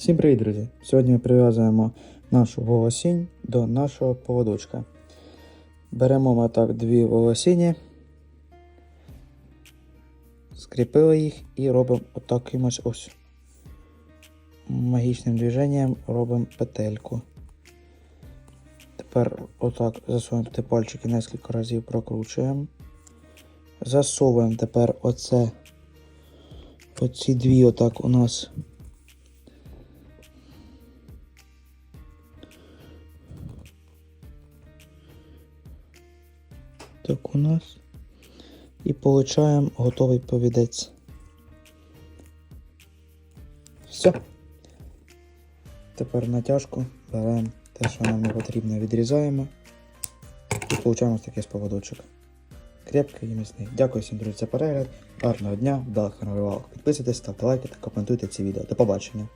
Всім привіт, друзі! Сьогодні ми прив'язуємо нашу волосінь до нашого поводочка. Беремо ми так дві волосіні, скріпили їх і робимо отакимось ось магічним движенням робимо петельку. Тепер отак туди пальчики нескільки разів прокручуємо. Засовуємо тепер оце, оці дві отак у нас Так у нас. І получаємо готовий повідець. Все. Тепер натяжку беремо те, що нам не потрібно, відрізаємо. І получаємо такий поводочок. Крепкий і міцний. Дякую всім, друзі, за перегляд. Гарного дня, вдалих рибалок. Підписуйтесь, ставте лайки та коментуйте ці відео. До побачення.